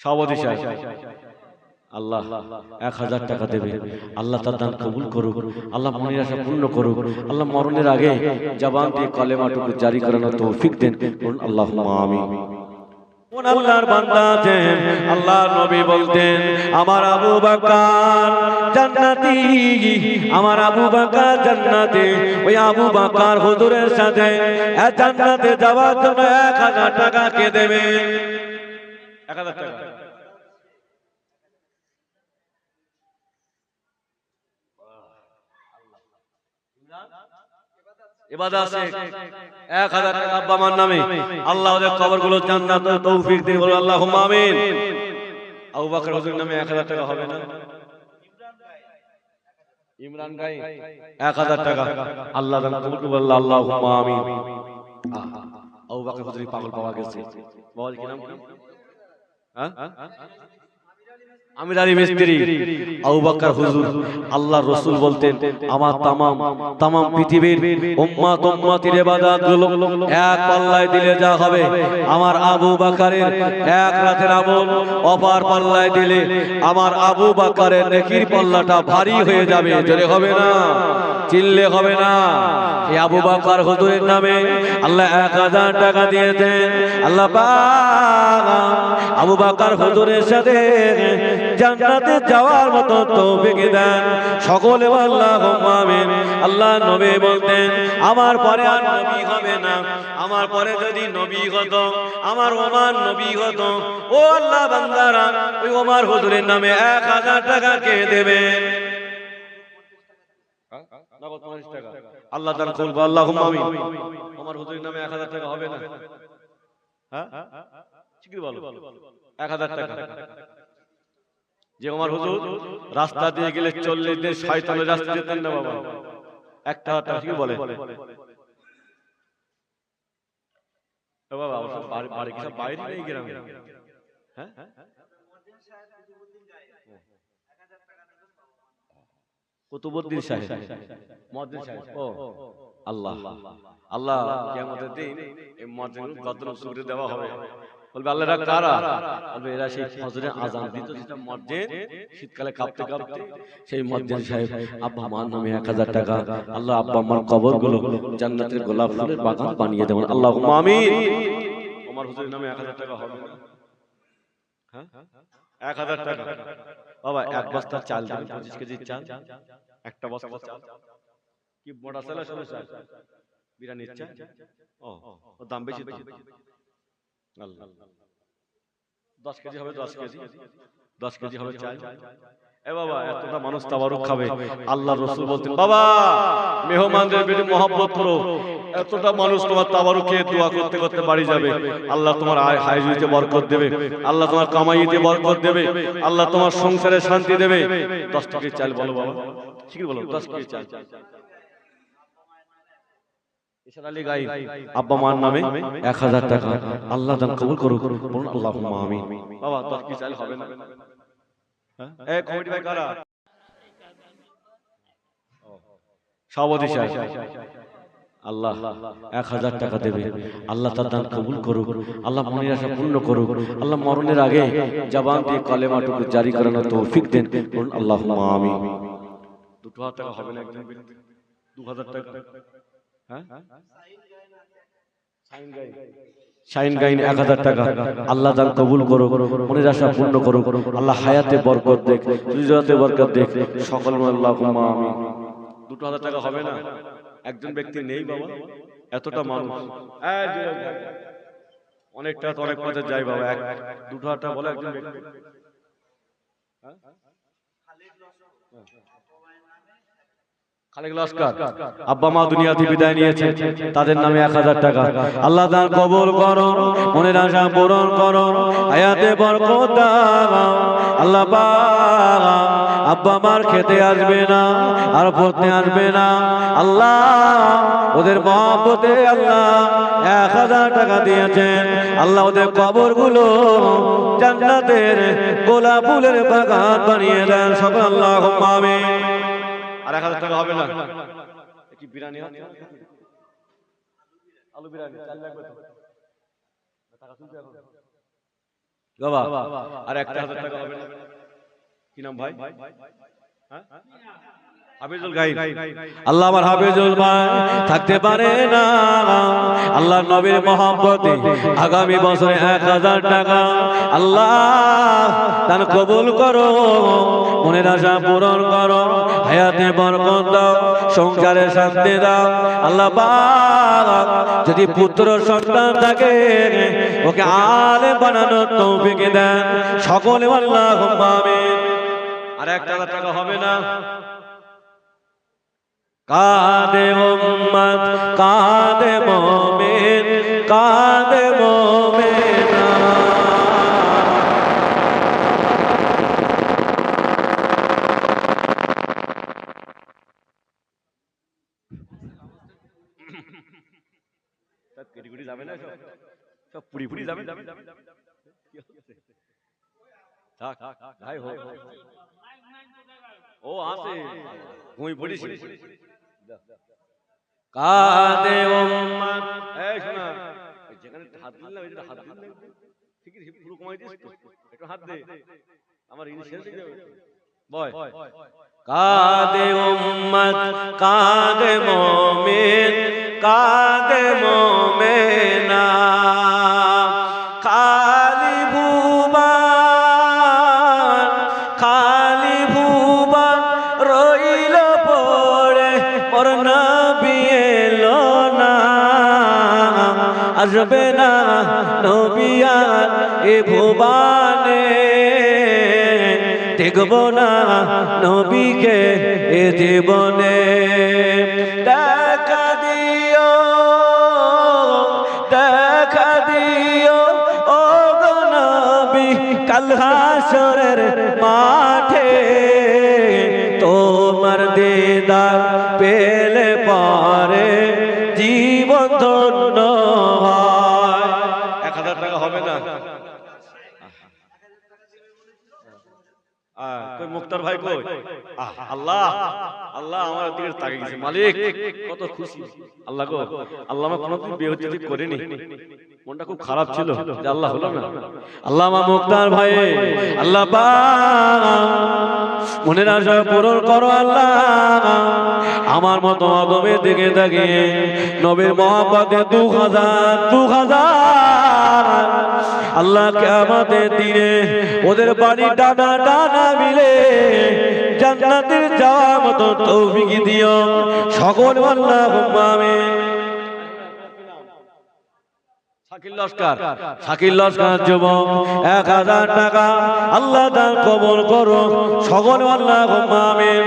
সভাপতি সাহেব আল্লাহ এক হাজার টাকা দেবে। আল্লাহ তার দান কবুল করুক। আল্লাহ মনের আশা পূর্ণ করুক। আল্লাহ মরণের আগে জবান দিয়ে কলেমাটুকু জারি তৌফিক দেন। আল্লাহ আল্লাহর বান্দা আছেন আল্লাহ নবী বলতেন আমার আবু বাকার জান্নাতি আমার আবু বাকার জান্নাতি ওই আবু বাকার হুজুরের সাথে জান্নাতে যাওয়ার জন্য এক হাজার টাকা কে দেবে? এক হাজার টাকা। নামে। আল্লাহ নামে এক হাজার টাকা হবে না? এক হাজার টাকা। আল্লাহ পাগল পাওয়া গেছে। কি হ্যাঁ আমির আলী মিস্ত্রি। আবু বকর হুজুর আল্লাহ রসুল বলতেন, আমার তামাম তামাম পৃথিবীর উম্মাত উম্মাতির ইবাদতগুলো এক পাল্লায় দিলে যা হবে। আমার আবু বকরের এক রাতের আমল অপার পাল্লায় দিলে আমার আবু বকরের নেকির পাল্লাটা ভারী হয়ে যাবে। জোরে হবে না? চিল্লে হবে না? এই আবু বকর হুজুরের নামে আল্লাহ এক হাজার টাকা দিয়েছেন। আল্লাহ আবু বকর হুজুরের সাথে জান্নাতে যাওয়ার মতো তৌফিক দেন সকলে আল্লাহ আমিন আল্লাহ নবী বলতেন আমার পরে আর নবী হবে না আমার পরে যদি নবী হতো আমার ওমান নবী হতো ও আল্লাহ বান্দারা ওই ওমার হুজুরের নামে এক হাজার টাকা কে দেবে আল্লাহ আমিন ওমর হুজুরের নামে 1000 টাকা হবে না হ্যাঁ বলো 1000 টাকা যে আমার হুজুর রাস্তা দিয়ে গেলে চল্লিশ দিন শয়তানের রাস্তা যেতেন না বাবা। একটা টাকা ঠিক বলে? ও বাবা ওসব বাড়ি বাড়ি বাইরে নেই গ্রামে? হ্যাঁ? কুতুবুদ্দিন সাহেব। মুয়াজ্জিন সাহেব। ও আল্লাহ। আল্লাহ কিয়ামতের দিন এই মুয়াজ্জিন কত সুরে দেওয়া হবে। বলবে, আল্লাহরা কারা? বলবে, এরা সেই ফজরের আজান দিত সেটা মুয়াজ্জিন শীতকালে কাঁপতে কাঁপতে। সেই মুয়াজ্জিন সাহেব, আব্বা, আমার নামে 1000 টাকা। আল্লাহ, আব্বা, আমার কবরগুলো জান্নাতের গোলাপ ফুলের বাগান বানিয়ে দেবেন। আল্লাহুম্মা আমিন। ওমর হুজুরের নামে 1000 টাকা হবে হ্যাঁ? এক হাজার টাকা। বাবা, এক বস্তা চাল দেবেন, পঁচিশ কেজি চাল। একটা বস্তা চাল। কি মোটা চাল সরু চাল বিরিয়ানির চাল? ও দাম বেশি আল্লাহ দশ কেজি হবে দশ কেজি। দশ কেজি হবে চাল। এ বাবা এতটা মানুষ তাবারুক খাবে। আল্লাহ রসুল বলতেন বাবা মেহমানদের বেশি মহব্বত করো। এতটা মানুষ তোমার খেয়ে দোয়া করতে করতে বাড়ি যাবে। আল্লাহ তোমার বরকত দেবে। আল্লাহ তোমার কামাইতে বরকত দেবে। আল্লাহ তোমার সংসারে শান্তি দেবে। দশ কেজি চাল বলো বাবা। ঠিক বলো। দশ কেজি চাল। আব্বা মার নামে এক হাজার টাকা। আল্লাহ দান কবুল করুক। বলুন আল্লাহ আমিন। বাবা দশ কেজি চাল হবে না? কমিটি ভাই কারা? সভাপতি সাহেব আল্লাহ এক হাজার টাকা দেবে। আল্লাহ তার দান কবুল করুক। আল্লাহ মনের আশা পূর্ণ করুক। আল্লাহ মরণের আগে জবান দিয়ে কলেমাটুকু জারি করানোর তৌফিক দেন। আল্লাহ আমিন। দুটো হাজার টাকা হবে না একজন দু হাজার টাকা। শাইন গাইন এক হাজার টাকা। আল্লাহ দান কবুল করো মনের আশা পূর্ণ করো আল্লাহ হায়াতে বরকত দেখ রিজতে বরকত দেখ। সকল আল্লাহ আমিন। দুটো হাজার টাকা হবে না? একজন ব্যক্তি নেই বাবা। এতটা মানুষ। অনেকটা তো অনেক পথে যাই বাবা। এক দুটো হাজার টাকা বলে একজন ব্যক্তি। হ্যাঁ? খালেক লস্কর। আব্বা মা দুনিয়াতে বিদায় নিয়েছে তাদের নামে এক হাজার টাকা। আল্লাহ কবুল করো মনের আশা পূরণ করো আয়াতে বরকত আল্লাহ আব্বা মার খেতে আসবে না আর পড়তে আসবে না। আল্লাহ ওদের মহব্বতে আল্লাহ এক হাজার টাকা দিয়েছেন। আল্লাহ ওদের কবরগুলো জান্নাতের গোলাপ ফুলের বাগান বানিয়ে দেন। সকল আল্লাহ আর এক হাজার টাকা হবে না। কি বিরিয়ানি আলু বিরিয়ানি চার লাগবে টাকা তুলতে এখন বাবা। আর একটা হাজার টাকা হবে না? কি নাম ভাই? হ্যাঁ? আল্লাহ আমার হাফিজুল ভাই থাকতে পারে না। আল্লাহ নবীর মহব্বতে আগামী বছরে এক হাজার টাকা। আল্লাহ তার কবুল করো মনের আশা পূরণ করো হায়াতে বরকত দাও সংসারে শান্তি দাও। আল্লাহ যদি পুত্র সন্তান থাকে ওকে আলে বানানোর তৌফিক দেন। সকলে আল্লাহ আর এক টাকা টাকা হবে না। কাদে উম্মত কাদে মোমেন কাদে মোমেনা সব কেটে কুটি যাবে না সব সব পুরি পুরি যাবে কি হচ্ছে? থাক যাই হোক ও আসে ঘুমিয়ে পড়িস কাদে উম্মত এই শোনা এই যেখানে হাত দিলাম এটা হাত দিলাম ঠিক আছে পুরো কমাই দিস তো। একটু হাত দে। আমার ইনি হয়ে যাবে বয়। কাদে উম্মত কাদে মুমিন কাদে মুমিনা। খালি ভুবান খালি ভুবান রইল পড়ে মোর আসবে না নবী আর এ ভুবানে। দেখব না নবীকে এ জীবনে। দেখা দিও দিও, ও হাসরের মাঠে। তোমার দিদার পেলে আল্লাহ আল্লাহ আমার দিকে তাকিয়ে গেছে। মালিক, কত খুশি। আল্লাহ গো, আল্লাহ আমার কোনোদিন মনটা খুব খারাপ ছিল যে আল্লাহ হলো না। আল্লাহ আমার মুক্তার ভাই, আল্লাহ মনের আশা পূরণ করো আল্লাহ। আমার মতো অগমের দিকে তাকিয়ে নবীর মহাপাতে দু হাজার দু হাজার আল্লাহ কে আমাদের দিনে ওদের বাড়ি ডানা ডানা মিলে জান্নাতের যাওয়ার মতো তৌফিক দিও। সকল আল্লাহ আমিন। টাকা আল্লাহ দান কবল করো সকল আল্লাহ আমিন।